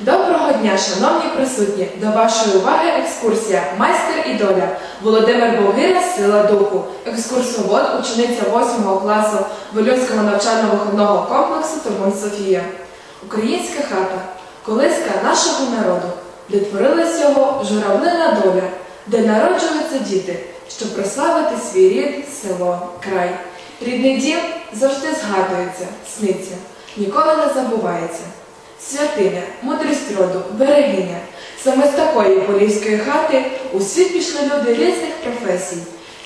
Доброго дня, шановні присутні! До вашої уваги екскурсія Майстер і доля Володимир Болгира Сила духу. Екскурсовод, учениця 8 класу Волюнського навчально-виховного комплексу Турмун Софія. Українська хата колиска нашого народу, де творилась його журавлина доля, де народжуються діти, щоб прославити свій рід, село, край. Рідний дім завжди згадується, сниться, ніколи не забувається. Святиня, мудрість роду, берегиня. Саме з такої полівської хати у світ пішли люди різних професій.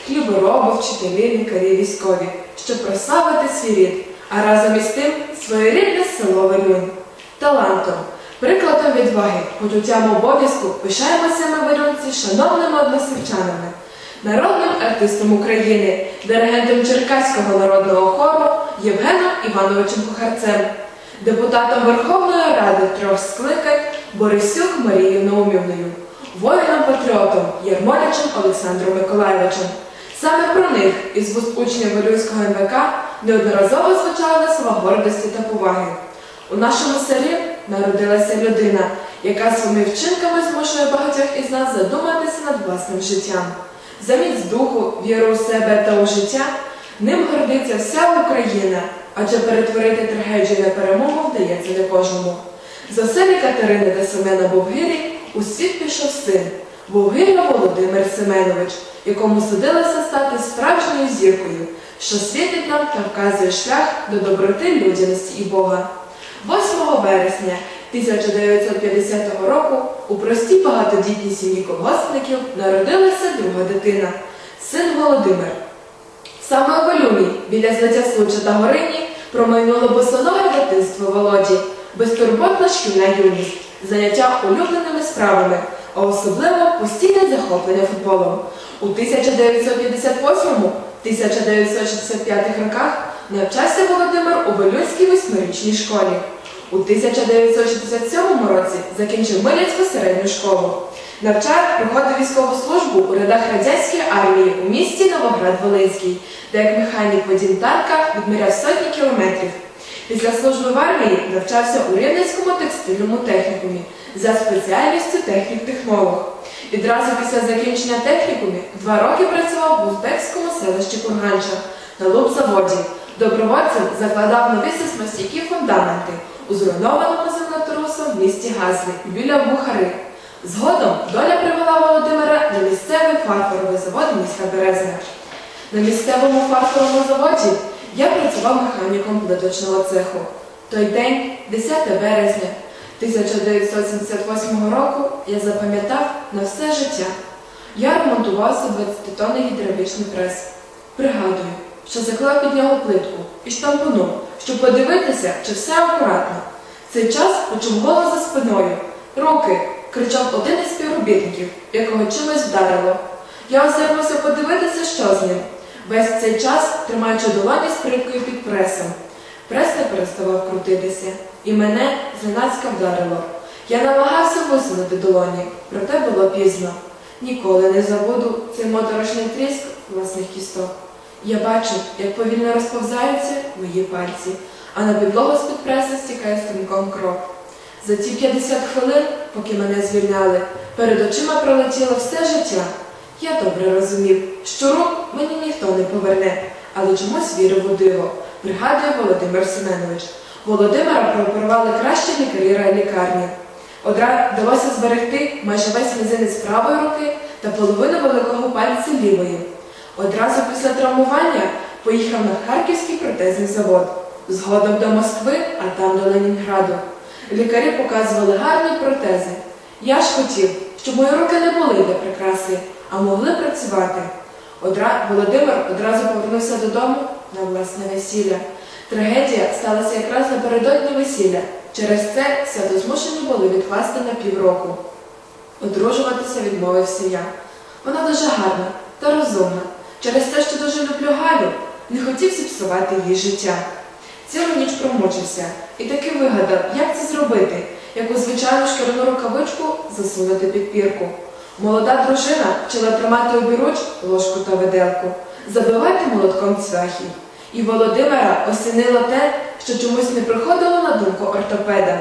Хлібороби, вчителі, лікарі, військові, щоб прославити свій рід, а разом із тим своєрідне село Велюнь. Талантом, прикладом відваги, почуттям обов'язку пишаємося ми вирунці шановними односельчанами, народним артистом України, диригентом Черкаського народного хору Євгеном Івановичем Кухарцем депутатом Верховної Ради трьох скликань Борисюк Марією Наумівною, воїном-патріотом Ярмолячем Олександром Миколаєвичем. Саме про них із вуст учнів Валюйського МВК неодноразово звучали слова гордості та поваги. У нашому селі народилася людина, яка своїми вчинками змушує багатьох із нас задуматися над власним життям. За міць духу, віру у себе та у життя ним гордиться вся Україна, адже перетворити трагедію на перемогу вдається не кожному. За селі Катерини та Семена Бовгирі у світ пішов син Бовгиря Володимир Семенович, якому судилося стати справжньою зіркою, що світить нам та вказує шлях до доброти, людяності і Бога. 8 вересня 1950 року у простій багатодітній сім'ї колгоспників народилася друга дитина, син Володимир. Саме у Валюмі, біля злиття Случа та Горині, промайнуло босоноге дитинство Володі, безтурботна шкільна юність, заняття улюбленими справами, а особливо постійне захоплення футболом. У 1958-1965 роках навчався Володимир у Валюнській восьмирічній школі. У 1967 році закінчив Милянську середню школу. Навчав проходив військову службу у рядах радянської армії у місті Новоград-Волинський, де як механік водій танка відміряв сотні кілометрів. Після служби в армії навчався у Рівненському текстильному технікумі за спеціальністю технік-технолог. Відразу після закінчення технікумі два роки працював в узбекському селищі Курганча на лубзаводі. Добровольцем закладав нові сейсмостійкі фундаменти у зруйнованому землетрусом місті Газлі біля Бухари. Згодом доля привела Володимира на місцевий фарфоровий завод міста Березня. На місцевому фарфоровому заводі я працював механіком плиточного цеху. Той день, 10 березня 1978 року, я запам'ятав на все життя. Я ремонтував 20-тонний гідравлічний прес. Пригадую, що заклав під нього плитку і штампунув, щоб подивитися, чи все акуратно. Цей час почув голос за спиною. Руки! кричав один із співробітників, якого чимось вдарило. Я озирнувся подивитися, що з ним. Весь цей час, тримаючи долоні з припкою під пресом. Прес не переставав крутитися, і мене зненацька вдарило. Я намагався висунути долоні, проте було пізно. Ніколи не забуду цей моторошний тріск власних кісток. Я бачив, як повільно розповзаються мої пальці, а на підлогу з-під преса стікає стрімком кров. За ці 50 хвилин, поки мене звільняли, перед очима пролетіло все життя. Я добре розумів, що рук мені ніхто не поверне, але чомусь вірив у диво, пригадує Володимир Семенович. Володимира прооперували кращі лікарі райлікарні. Одра вдалося зберегти майже весь мізинець правої руки та половину великого пальця лівої. Одразу після травмування поїхав на Харківський протезний завод, згодом до Москви, а там до Ленінграду. Лікарі показували гарні протези. Я ж хотів, щоб мої руки не були для прикраси, а могли працювати. Одра... Володимир одразу повернувся додому на власне весілля. Трагедія сталася якраз напередодні весілля. Через це свято змушені були відкласти на півроку. Одружуватися відмовився я. Вона дуже гарна та розумна. Через те, що дуже люблю Галю, не хотів зіпсувати її життя. Цілу ніч промучився і таки вигадав, як це зробити, яку звичайну шкіряну рукавичку засунути під пірку. Молода дружина вчила тримати обіруч ложку та виделку, забивати молотком цвяхів. І Володимира осінило те, що чомусь не приходило на думку ортопеда.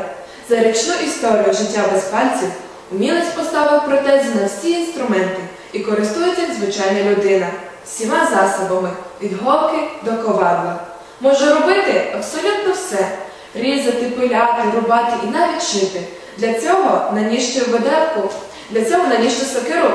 За річну історію життя без пальців умілець поставив протези на всі інструменти і користується як звичайна людина всіма засобами від голки до ковадла. Може робити абсолютно все: різати, пиляти, рубати і навіть шити. Для цього на ніжчу для цього на ніжчу сокиру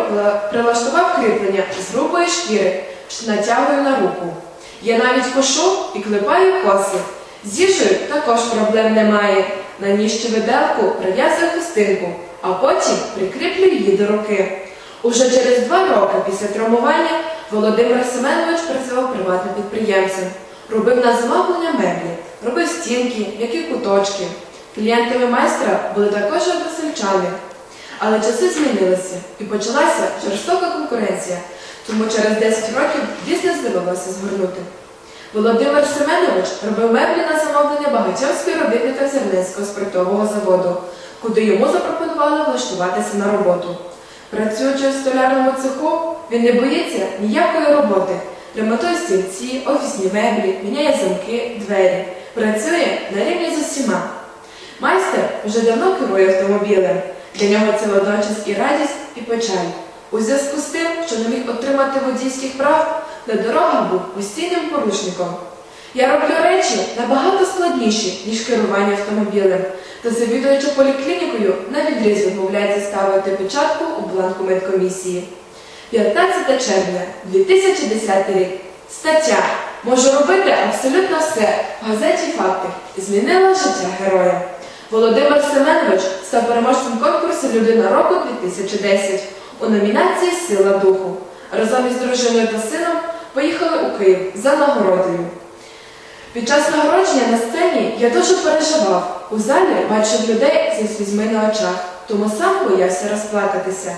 прилаштував кріплення з грубої шкіри, що натягую на руку. Я навіть кошу і клепаю коси. З їжею також проблем немає. На ніжчу виделку прив'язую хустинку, а потім прикріплю її до руки. Уже через два роки після травмування Володимир Семенович працював приватним підприємцем. Робив на замовлення меблі, робив стінки, м'які куточки. Клієнтами майстра були також односельчани. Але часи змінилися і почалася жорстока конкуренція, тому через 10 років бізнес довелося згорнути. Володимир Семенович робив меблі на замовлення багатьом співробітникам Зерненського спиртового заводу, куди йому запропонували влаштуватися на роботу. Працюючи в столярному цеху, він не боїться ніякої роботи. Ремонтує стільці, офісні меблі, міняє замки, двері. Працює на рівні з усіма. Майстер вже давно керує автомобілем. Для нього це водночас і радість, і печаль. У зв'язку з тим, що не міг отримати водійських прав, на дорогах був постійним порушником. Я роблю речі набагато складніші, ніж керування автомобілем, та завідуючи поліклінікою на відріз відмовляється ставити печатку у бланку медкомісії. 15 червня 2010 рік. Стаття Можу робити абсолютно все в газеті Факти змінила життя героя. Володимир Семенович став переможцем конкурсу Людина року 2010 у номінації Сила духу. Разом із дружиною та сином поїхали у Київ за нагородою. Під час нагородження на сцені я дуже переживав. У залі бачив людей зі слізьми на очах, тому сам боявся розплакатися.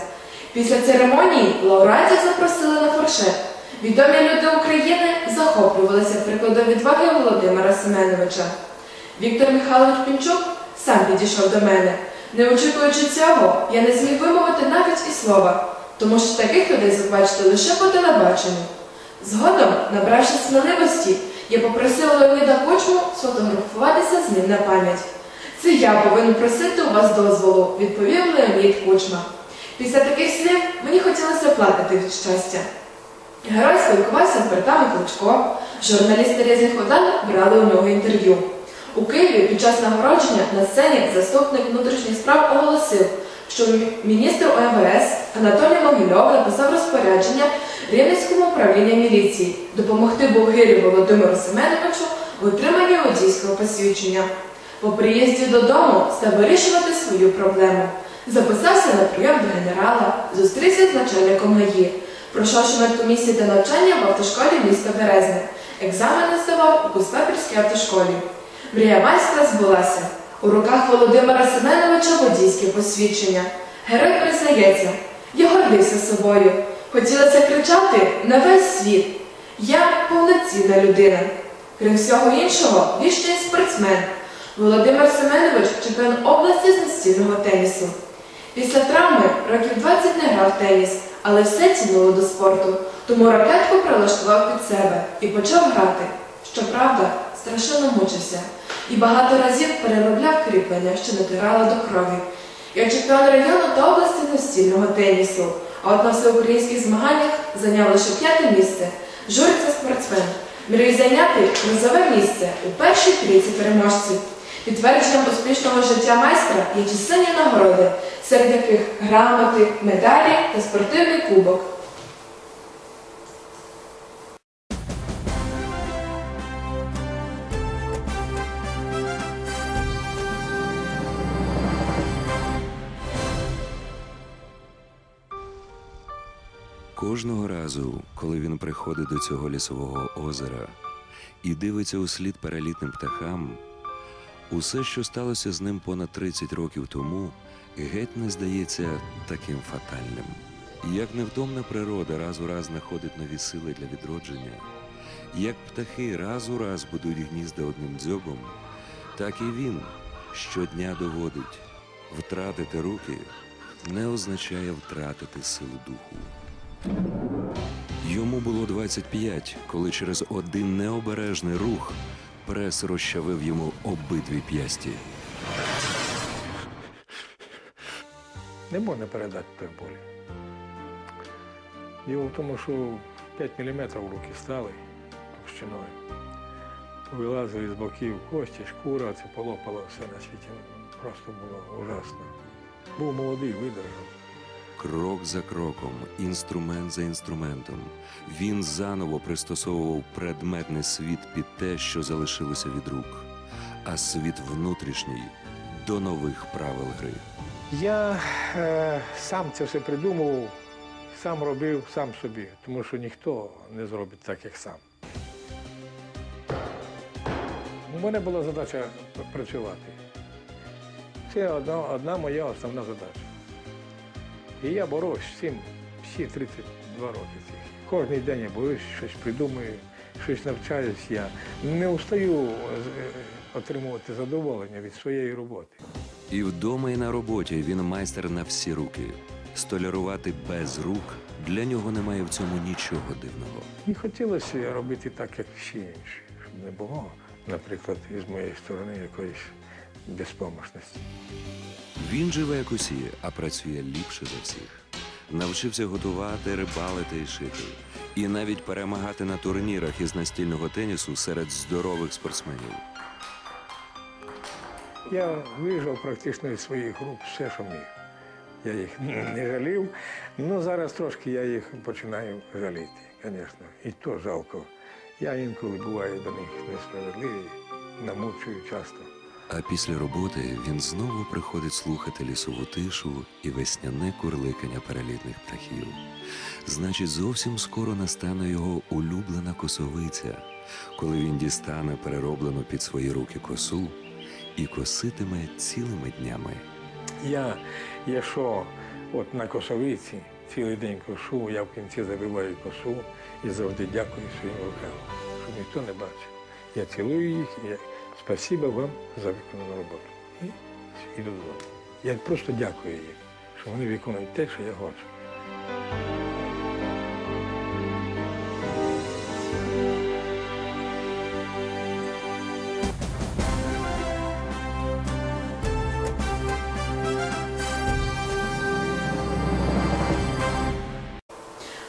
Після церемонії лауреатів запросили на фуршет. Відомі люди України захоплювалися прикладом відваги Володимира Семеновича. Віктор Михайлович Пінчук сам підійшов до мене. Не очікуючи цього, я не зміг вимовити навіть і слова, тому що таких людей побачити лише по телебаченню. Згодом, набравши сміливості, я попросила Леоніда Кучму сфотографуватися з ним на пам'ять. Це я повинен просити у вас дозволу, відповів Леонід Кучма. Після таких слів мені хотілося плакати від щастя. Герой спілкувався з братами Кличко, журналісти різних видань брали у нього інтерв'ю. У Києві під час нагородження на сцені заступник внутрішніх справ оголосив, що міністр ОМВС Анатолій Могильов написав розпорядження Рівненському управлінню міліції допомогти Болгирі Володимиру Семеновичу в отриманні водійського посвідчення. По приїзді додому став вирішувати свою проблему. Записався на прийом до генерала, зустрівся з начальником ГАІ, пройшовши медкомісії та навчання в автошколі міста Березне. Екзамени здавав у Куспепільській автошколі. Мрія майстра збулася. У руках Володимира Семеновича водійське посвідчення. Герой признається, я гордився собою. Хотілося кричати на весь світ. Я повноцінна людина. Крім всього іншого, віщий спортсмен. Володимир Семенович чемпіон області з настільного тенісу. Після травми років 20 не грав теніс, але все тянуло до спорту, тому ракетку прилаштував під себе і почав грати. Щоправда, страшенно мучився і багато разів переробляв кріплення, що натирало до крові. Я чемпіон району та області настільного тенісу, а от на всеукраїнських змаганнях зайняв лише п'яте місце. Журиться спортсмен. Мрію зайняти призове місце у першій трійці переможців. Підтвердженням успішного життя майстра є численні нагороди, серед яких грамоти, медалі та спортивний кубок. Кожного разу, коли він приходить до цього лісового озера і дивиться у слід перелітним птахам, усе, що сталося з ним понад 30 років тому, геть не здається таким фатальним. Як невтомна природа раз у раз знаходить нові сили для відродження, як птахи раз у раз будують гнізда одним дзьобом, так і він щодня доводить втратити руки не означає втратити силу духу. Йому було 25, коли через один необережний рух прес розчавив йому обидві п'ясті. не можна передати той болі. Діло в тому, що 5 мм руки стали товщиною. Вилазили з боків кості, шкура, це полопало все на світі. Просто було ужасно. Був молодий, видержав. Крок за кроком, інструмент за інструментом, він заново пристосовував предметний світ під те, що залишилося від рук, а світ внутрішній до нових правил гри. Я е, сам це все придумував, сам робив сам собі, тому що ніхто не зробить так, як сам. У мене була задача працювати. Це одна, одна моя основна задача. І я з цим всі 32 роки. Кожен день я борюсь, щось придумую, щось навчаюсь. Я не устаю е, отримувати задоволення від своєї роботи. І вдома, і на роботі він майстер на всі руки. Столярувати без рук для нього немає в цьому нічого дивного. І хотілося робити так, як всі інші, щоб не було, наприклад, із моєї сторони якоїсь безпомощності. Він живе як усі, а працює ліпше за всіх. Навчився готувати, рибалити і шити. І навіть перемагати на турнірах із настільного тенісу серед здорових спортсменів. Я вижив практично із своїх рук все, що міг. Я їх не жалів, але зараз трошки я їх починаю жаліти, звісно. І то жалко. Я інколи буваю до них несправедливий, намучую часто. А після роботи він знову приходить слухати лісову тишу і весняне курликання перелітних птахів. Значить, зовсім скоро настане його улюблена косовиця, коли він дістане перероблену під свої руки косу і коситиме цілими днями. Я, якщо от на косовиці цілий день кошу, я в кінці забиваю косу і завжди дякую своїм рукам, щоб ніхто не бачив. Я цілую їх я спасибо вам за виконану роботу. І йду додому. Я просто дякую їм, що вони виконують те, що я хочу.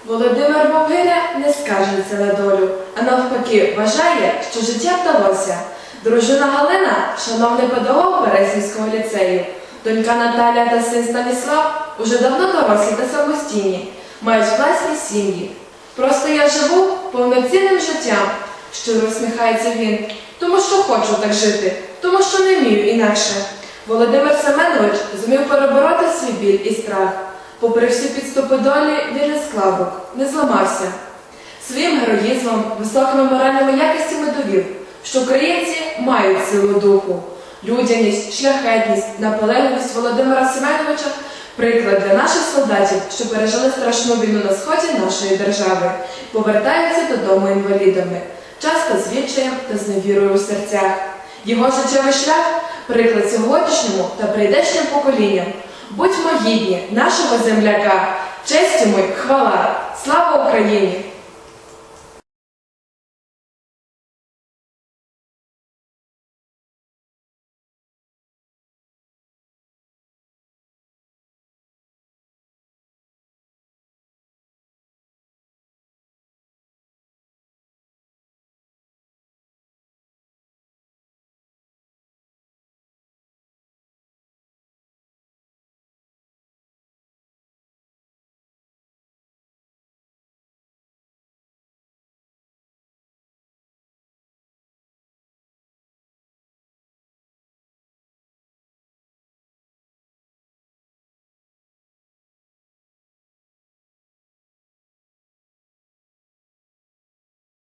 Володимир Богиня не скаржиться на долю, а навпаки вважає, що життя вдалося. Дружина Галина, шановний педагог Березівського ліцею, донька Наталя та син Станіслав уже давно дорослі та самостійні, мають власні сім'ї. Просто я живу повноцінним життям, щиро усміхається він, тому що хочу так жити, тому що не вмію інакше. Володимир Семенович зумів перебороти свій біль і страх. Попри всі підступи долі, він склабок, не зламався. Своїм героїзмом, високими моральними якостями довів, що українці мають силу духу, людяність, шляхетність, наполегливість Володимира Семеновича приклад для наших солдатів, що пережили страшну війну на сході нашої держави, повертаються додому інвалідами, часто з відчаєм та з невірою у серцях. Його життєвий шлях приклад сьогоднішньому та прийдешнім поколінням. Будьмо гідні нашого земляка, честь йому й хвала, слава Україні!